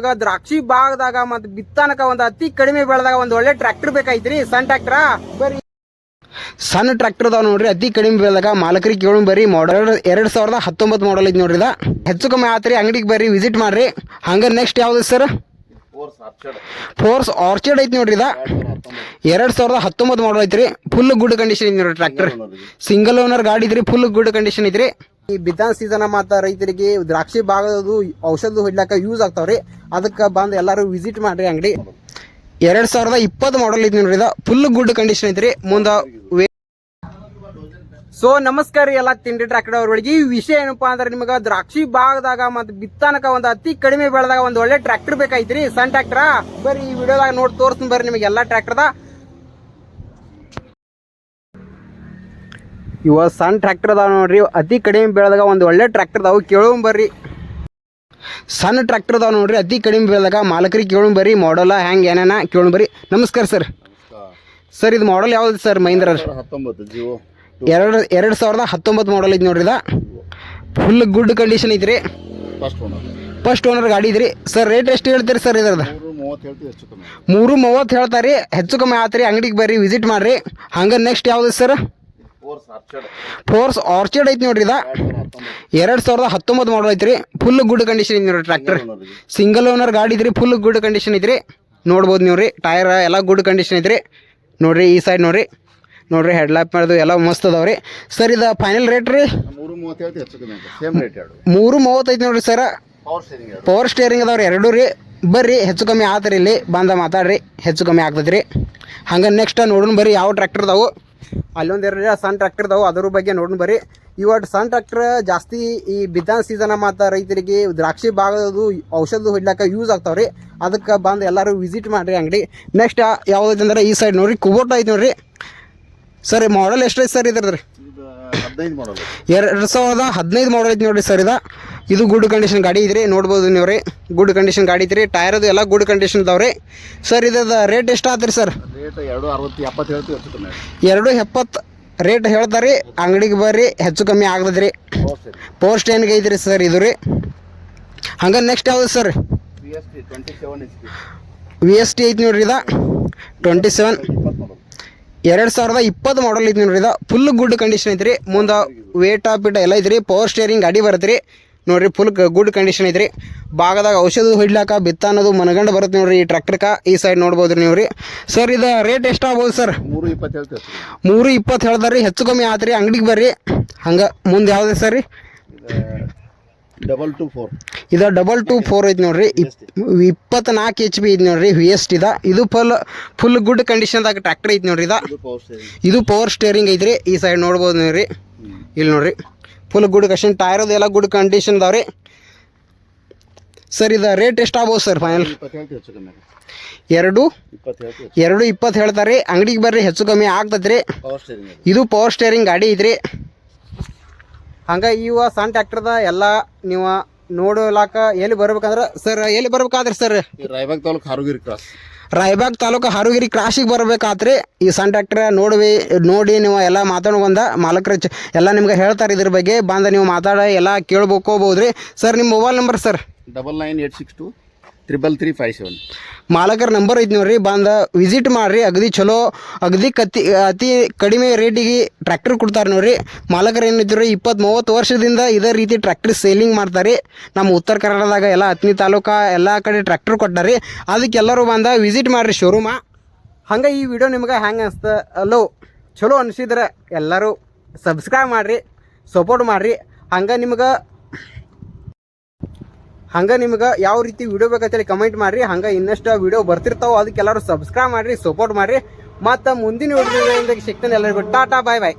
ನಿಮಗೆ ದ್ರಾಕ್ಷಿ ಭಾಗದಾಗ ಮತ್ತ ಬಿತ್ತನಕ ಒಂದ್ ಅತಿ ಕಡಿಮೆ ಬೆಳೆದಾಗ ಒಂದ್ ಒಳ್ಳೆ ಟ್ರ್ಯಾಕ್ಟರ್ ಬೇಕಾಯ್ತ್ರಿ. ಸಣ್ಣ ಟ್ರ್ಯಾಕ್ಟರ್ ಬರೀ ಸಣ್ಣ ಟ್ರ್ಯಾಕ್ಟರ್ ಅದಾವ ನೋಡ್ರಿ ಅತಿ ಕಡಿಮೆ ಬೆಳೆದಾಗ ಮಾಲಕರಿಗೆ ಕೇಳು ಬರ್ರಿ ಮಾಡಲ್ ಎರಡ್ ಸಾವಿರದ ಹತ್ತೊಂಬತ್ತು ಮಾಡಲ್ ಐತಿ ನೋಡ್ರಿ ಇದ. ಹೆಚ್ಚು ಕಮ್ಮಿ ಆತ್ರಿ ಅಂಗಡಿಗೆ ಬರ್ರಿ ವಿಸಿಟ್ ಮಾಡ್ರಿ. ಹಂಗ ನೆಕ್ಸ್ಟ್ ಯಾವ್ದು sir Force Orchard Force Orchid ಐತಿ ನೋಡ್ರಿ ಇದ. ಎರಡ್ ಸಾವಿರದ ಹತ್ತೊಂಬತ್ತು ಮಾಡಲ್ ಐತ್ರಿ. ಫುಲ್ ಗುಡ್ ಕಂಡೀಷನ್ ಐತಿ ನೋಡ್ರಿ ಟ್ರ್ಯಾಕ್ಟರ್ ಸಿಂಗಲ್ ಓನರ್ ಗಾಡಿ. ಇದ್ರಿ ಫುಲ್ ಗುಡ್ ಕಂಡೀಷನ್ ಐತ್ರಿ. ಈ ಬಿತ್ತನ ಸೀಸನ್ ಮಾತ್ರ ರೈತರಿಗೆ ದ್ರಾಕ್ಷಿ ಭಾಗದ್ದು ಔಷಧ ಹೊಡ್ಲಾಕ ಯೂಸ್ ಆಗ್ತಾವ್ರಿ. ಅದಕ್ಕೆ ಬಂದು ಎಲ್ಲರೂ ವಿಸಿಟ್ ಮಾಡ್ರಿ ಅಂಗಡಿ. ಎರಡ್ ಸಾವಿರದ ಇಪ್ಪತ್ತು ಮಾಡಲ್ ಇದ್ ನೋಡ್ರಿ ಫುಲ್ ಗುಡ್ ಕಂಡೀಷನ್ ಐತ್ರಿ. ಮುಂದ ಸೊ ನಮಸ್ಕಾರ ರೀ ಎಲ್ಲ ತಿಂಡಿ ಟ್ರ್ಯಾಕ್ಟರ್ ಅವ್ರೊಳಗೆ. ಈ ವಿಷಯ ಏನಪ್ಪಾ ಅಂದ್ರೆ ನಿಮಗೆ ದ್ರಾಕ್ಷಿ ಭಾಗದಾಗ ಮತ್ತು ಬಿತ್ತಾನಕ ಒಂದು ಅತಿ ಕಡಿಮೆ ಬೆಳೆದಾಗ ಒಂದು ಒಳ್ಳೆ ಟ್ರ್ಯಾಕ್ಟರ್ ಬೇಕಾಯ್ತ್ರಿ. ಸಣ್ಣ ಟ್ರ್ಯಾಕ್ಟರ್ ಬರ್ರಿ ಈ ವಿಡಿಯೋದಾಗ ನೋಡಿ ತೋರಿಸ್ತೀನಿ ಬರ್ರಿ ನಿಮಗೆ ಎಲ್ಲ ಟ್ರ್ಯಾಕ್ಟರ್ದ ಇವ ಸಣ್ಣ ಟ್ರ್ಯಾಕ್ಟರ್ ಅದಾವ ನೋಡ್ರಿ. ಅತಿ ಕಡಿಮೆ ಬೆಳೆದಾಗ ಒಂದು ಒಳ್ಳೆ ಟ್ರ್ಯಾಕ್ಟರ್ ಅದಾವು. ಕೇಳೋಣ ಬರ್ರಿ. ಸಣ್ಣ ಟ್ರ್ಯಾಕ್ಟರ್ ಅದಾವ ನೋಡ್ರಿ. ಅತಿ ಕಡಿಮೆ ಬೆಳೆದಾಗ ಮಾಲಕರಿಗೆ ಕೇಳೋಣ ಬರ್ರಿ. ಮಾಡಲ ಹೆಂಗೆ ಏನೇನ ಕೇಳೋಣ ಬರ್ರಿ. ನಮಸ್ಕಾರ ಸರ್ ಸರ್ ಇದು ಮಾಡಲ್ ಯಾವ್ದು ಸರ್ ಮಹಿಂದ್ರ ಎರಡ್ ಎರಡ್ ಸಾವಿರದ ಹತ್ತೊಂಬತ್ತು ಮಾಡಲ್ ಐತಿ ನೋಡ್ರಿ ಇದ. ಫುಲ್ ಗುಡ್ ಕಂಡೀಷನ್ ಐತ್ರಿ. ಫಸ್ಟ್ ಓನರ್ ಫಸ್ಟ್ ಓನರ್ ಗಾಡಿ ಇದ್ರಿ ಸರ್ ರೇಟ್ ಎಷ್ಟು ಹೇಳ್ತೀರಿ ಸರ್ ಇದ್ರದ ಮೂರು ಮೂವತ್ತು ಹೇಳ್ತೀವಿ ಹೆಚ್ಚು ಕಮ್ಮಿ. ಮೂರು ಮೂವತ್ತು ಹೇಳ್ತಾರಿ. ಹೆಚ್ಚು ಕಮ್ಮಿ ಆತ್ರಿ. ಅಂಗಡಿಗೆ ಬರ್ರಿ ವಿಸಿಟ್ ಮಾಡ್ರಿ. ಹಂಗ ನೆಕ್ಸ್ಟ್ ಯಾವ್ದು ಸರ್ ಫೋರ್ಸ್ ಆರ್ಚಿಡ್ ಐತಿ ನೋಡ್ರಿ ಇದ. ಎರಡ್ ಸಾವಿರದ ಹತ್ತೊಂಬತ್ತು ಮಾಡಲ್ ಐತ್ರಿ. ಫುಲ್ ಗುಡ್ ಕಂಡೀಷನ್ ಐತಿ ನೋಡ್ರಿ ಟ್ರ್ಯಾಕ್ಟರ್ ಸಿಂಗಲ್ ಓನರ್ ಗಾಡಿ ಇದ್ರಿ ಫುಲ್ ಗುಡ್ ಕಂಡೀಷನ್ ಐತ್ರಿ. ನೋಡ್ಬೋದು ನೀವು ರೀ ಟೈರ್ ಎಲ್ಲ ಗುಡ್ ಕಂಡೀಷನ್ ಐತ್ರಿ. ನೋಡ್ರಿ ಈ ಸೈಡ್ ನೋಡ್ರಿ. ನೋಡ್ರಿ ಹೆಡ್ಲೈಪ್ ಮಾಡೋದು ಎಲ್ಲ ಮಸ್ತ್ ಅದಾವ್ರಿ. ಸರ್ ಇದು ಫೈನಲ್ ರೇಟ್ ರೀ? ಮೂರು ಮೂವತ್ತೈತಿ ನೋಡ್ರಿ ಸರ್ ಪವರ್ ಸ್ಟೇರಿಂಗ್ ಅದಾವ್ರಿ ಎರಡೂ ರೀ. ಬರ್ರಿ ಹೆಚ್ಚು ಕಮ್ಮಿ ಆತ್ರಿ ಇಲ್ಲಿ. ಬಂದ ಮಾತಾಡ್ರಿ ಹೆಚ್ಚು ಕಮ್ಮಿ ಆಗ್ತದ್ರಿ ರೀ ಹಂಗೆ ನೆಕ್ಸ್ಟ್ ನೋಡೋಣ ಬರ್ರಿ ಯಾವ ಟ್ರ್ಯಾಕ್ಟರ್ ಅದಾವು. ಅಲ್ಲೊಂದು ಎರಡು ಸಣ್ಣ ಟ್ರ್ಯಾಕ್ಟರ್ ಅದಾವು ಅದ್ರ ಬಗ್ಗೆ ನೋಡೋಣ ಬರ್ರಿ. ಇವತ್ತು ಸಣ್ಣ ಟ್ರ್ಯಾಕ್ಟರ್ ಜಾಸ್ತಿ ಈ ಬಿದ್ದಾನ ಸೀಸನ್ ಮಾತ ರೈತರಿಗೆ ದ್ರಾಕ್ಷಿ ಭಾಗದು ಔಷಧ ಹೊಡ್ಲಾಕ ಯೂಸ್ ಆಗ್ತಾವ್ರಿ. ಅದಕ್ಕೆ ಬಂದು ಎಲ್ಲರೂ ವಿಸಿಟ್ ಮಾಡಿರಿ ಅಂಗಡಿ. ನೆಕ್ಸ್ಟ್ ಯಾವುದೈತೆ ಈ ಸೈಡ್ ನೋಡ್ರಿ ಕುಬೋಟ ಐತೆ ನೋಡ್ರಿ. ಸರ್ ಮಾಡಲ್ ಎಷ್ಟೈತೆ ಸರ್ ಇದ್ರದ್ದು ರೀ ಎರಡು ಸಾವಿರದ ಹದಿನೈದು ಮಾಡಲ್ ಐತಿ ನೋಡ್ರಿ ಸರ್ ಇದು. ಇದು ಗುಡ್ ಕಂಡೀಷನ್ ಗಾಡಿ ಇದ್ರಿ ನೋಡ್ಬೋದು ನೀವು ರೀ ಗುಡ್ ಕಂಡೀಷನ್ ಗಾಡಿ ಟೈರ್ ಅದು ಎಲ್ಲ ಗುಡ್ ಕಂಡೀಷನ್ ಇದಾವ್ರಿ. ಸರ್ ಇದ ರೇಟ್ ಎಷ್ಟು ಆತ್ರಿ ಸರ್ ಎರಡು ಎಪ್ಪತ್ತು ರೇಟ್ ಹೇಳ್ತಾರಿ ಅಂಗಡಿಗೆ ಬರ್ರಿ ಹೆಚ್ಚು ಕಮ್ಮಿ ಆಗ್ತದ್ರಿ. ಪೋಸ್ಟ್ ಏನಿಗೆ ಐತ್ರಿ ಸರ್ ಇದು ರೀ? ಹಂಗ ನೆಕ್ಸ್ಟ್ ಯಾವ್ದು ಸರ್ ವಿ ಎಸ್ ಟಿ ಐತಿ ನೋಡ್ರಿ ಇದ. ಟ್ವೆಂಟಿ ಸೆವೆನ್ ಎರಡು ಸಾವಿರದ ಇಪ್ಪತ್ತು ಮಾಡಲ್ ಐತಿ ನೋಡ್ರಿ. ಇದ ಫುಲ್ ಗುಡ್ ಕಂಡೀಷನ್ ಐತ್ರಿ. ಮುಂದೆ ವೇಟ್ ಆಫ್ ಇಟ್ ಎಲ್ಲ ಐತ್ರಿ. ಪವರ್ ಸ್ಟೇರಿಂಗ್ ಗಾಡಿ ಬರುತ್ತೆ ನೋಡ್ರಿ ಫುಲ್ ಗುಡ್ ಕಂಡೀಷನ್ ಐತ್ರಿ. ಭಾಗದಾಗ ಔಷಧ ಹೊಡ್ಲಾಕ ಬಿತ್ತ ಅನ್ನೋದು ಮನಗಂಡು ಬರುತ್ತೆ ನೋಡ್ರಿ ಈ ಟ್ರ್ಯಾಕ್ಟರ್ಕ ಈ ಸೈಡ್ ನೋಡ್ಬೋದು ನೀವು ರೀ ಸರ್ ಇದು ರೇಟ್ ಎಷ್ಟಾಗ್ಬೋದು ಸರ್ ಮೂರು ಇಪ್ಪತ್ತು ಮೂರು ಇಪ್ಪತ್ತು ಹೇಳ್ದಾರಿ. ಹೆಚ್ಚು ಕಮ್ಮಿ ಆತ್ರಿ. ಅಂಗಡಿಗೆ ಬರ್ರಿ. ಹಂಗೆ ಮುಂದೆ ಯಾವ್ದು ಸರ್ ರೀ ಡಬಲ್ ಟು ಫೋರ್ ಇದು ಡಬಲ್ ಟು ಫೋರ್ ಐತಿ ನೋಡ್ರಿ. ಇಪ್ಪತ್ನಾಲ್ಕು ಎಚ್ ಪಿ ಐತಿ ನೋಡ್ರಿ ವಿ ಎಸ್ ಟಿದ ಇದು ಫುಲ್ ಫುಲ್ ಗುಡ್ ಕಂಡೀಷನ್ದಾಗ ಟ್ರ್ಯಾಕ್ಟರ್ ಐತಿ ನೋಡ್ರಿ ಇದ. ಇದು ಪವರ್ ಇದು ಸ್ಟೇರಿಂಗ್ ಐತ್ರಿ ಈ ಸೈಡ್ ನೋಡ್ಬೋದು ನೋಡ್ರಿ. ಇಲ್ಲಿ ನೋಡ್ರಿ. ಫುಲ್ ಗುಡ್ ಕಂಡೀಷನ್ ಟೈರ್ ಎಲ್ಲ ಗುಡ್ ಕಂಡೀಷನ್ ಅದಾವ್ರಿ ಸರ್ ಇದು ರೇಟ್ ಎಷ್ಟು ಆಗ್ಬೋದು ಸರ್ ಫೈನಲ್. ಎರಡು? ಎರಡು ಇಪ್ಪತ್ತು ಹೇಳ್ತಾರೆ ಅಂಗಡಿಗೆ ಬರ್ರಿ ಹೆಚ್ಚು ಕಮ್ಮಿ ಆಗ್ತದ್ರಿ ಇದು ಪವರ್ ಸ್ಟೇರಿಂಗ್ ಗಾಡಿ ಐತ್ರಿ. ಹಂಗೆ ಇವ ಸಣ್ಣ ಟ್ಯಾಕ್ಟರ್ದ ಎಲ್ಲ ನೀವು ನೋಡಲಾಕ ಎಲ್ಲಿ ಬರ್ಬೇಕಂದ್ರೆ ಸರ್ ಎಲ್ಲಿ ಬರ್ಬೇಕಾದ್ರಿ ಸರ್ ರಾಯಬಾಗ್ ತಾಲೂಕು ಹಾರುಗಿರಿ ಕ್ರಾಸ್ ರಾಯಬಾಗ್ ತಾಲೂಕು ಹಾರುಗಿರಿ ಕ್ರಾಸಿಗೆ ಬರ್ಬೇಕಾತ್ರಿ. ಈ ಸಣ್ಣ ಟ್ರ್ಯಾಕ್ಟರ್ ನೋಡ್ವಿ ನೋಡಿ ನೀವು ಎಲ್ಲ ಮಾತಾಡೋ ಬಂದ ಮಾಲಕರು ಚ ಎಲ್ಲ ನಿಮ್ಗೆ ಹೇಳ್ತಾರೆ ಇದ್ರ ಬಗ್ಗೆ ಬಂದ ನೀವು ಮಾತಾಡ ಎಲ್ಲ ಕೇಳ್ಬೋಕೋಬೋದ್ರಿ ಸರ್ ನಿಮ್ಮ mobile number sir double nine eight six two triple three five seven ಮಾಲಕರ number ಐತಿ ನೋಡ್ರಿ, ಬಂದ ವಿಸಿಟ್ ಮಾಡ್ರಿ, ಅಗದಿ ಚಲೋ, ಅಗದಿ ಕತ್ತಿ, ಅತಿ ಕಡಿಮೆ ರೇಟಿಗೆ ಟ್ರ್ಯಾಕ್ಟರ್ ಕೊಡ್ತಾರೆ ನೋಡ್ರಿ. ಮಾಲಕರು ಏನಿದ್ರು ಇಪ್ಪತ್ತು ಮೂವತ್ತು ವರ್ಷದಿಂದ ಇದೇ ರೀತಿ ಟ್ರ್ಯಾಕ್ಟರ್ ಸೇಲಿಂಗ್ ಮಾಡ್ತಾರೆ. ನಮ್ಮ ಉತ್ತರ ಕನ್ನಡದಾಗ ಎಲ್ಲ ಹತ್ತನೇ ತಾಲೂಕ ಎಲ್ಲ ಕಡೆ ಟ್ರ್ಯಾಕ್ಟರ್ ಕೊಟ್ಟಾರಿ. ಅದಕ್ಕೆ ಎಲ್ಲರೂ ಬಂದ ವಿಸಿಟ್ ಮಾಡ್ರಿ ಶೋರೂಮ ಹಂಗೆ ಈ ವಿಡಿಯೋ ನಿಮ್ಗೆ ಹೆಂಗೆ ಅನ್ಸ್ತ, ಅಲ್ಲೋ, ಚಲೋ ಅನಿಸಿದ್ರೆ ಎಲ್ಲರೂ ಸಬ್ಸ್ಕ್ರೈಬ್ ಮಾಡಿರಿ ಸಪೋರ್ಟ್ ಮಾಡಿರಿ. ಹಂಗೆ ನಿಮ್ಗೆ ಹಂಗೆ ನಿಮ್ಗೆ ಯಾವ ರೀತಿ ವಿಡಿಯೋ ಬೇಕಂತೇಳಿ ಕಮೆಂಟ್ ಮಾಡಿರಿ. ಹಂಗೆ ಇನ್ನಷ್ಟು ವಿಡಿಯೋ ಬರ್ತಿರ್ತಾವೆ. ಅದಕ್ಕೆಲ್ಲರೂ ಸಬ್ಸ್ಕ್ರೈಬ್ ಮಾಡಿರಿ ಸಪೋರ್ಟ್ ಮಾಡಿರಿ. ಮತ್ತು ಮುಂದಿನ ವಿಡಿಯೋದಿಂದ ಸಿಗ್ತಾನೆ ಎಲ್ಲರಿಗೂ ಟಾಟಾ ಬಾಯ್ ಬಾಯ್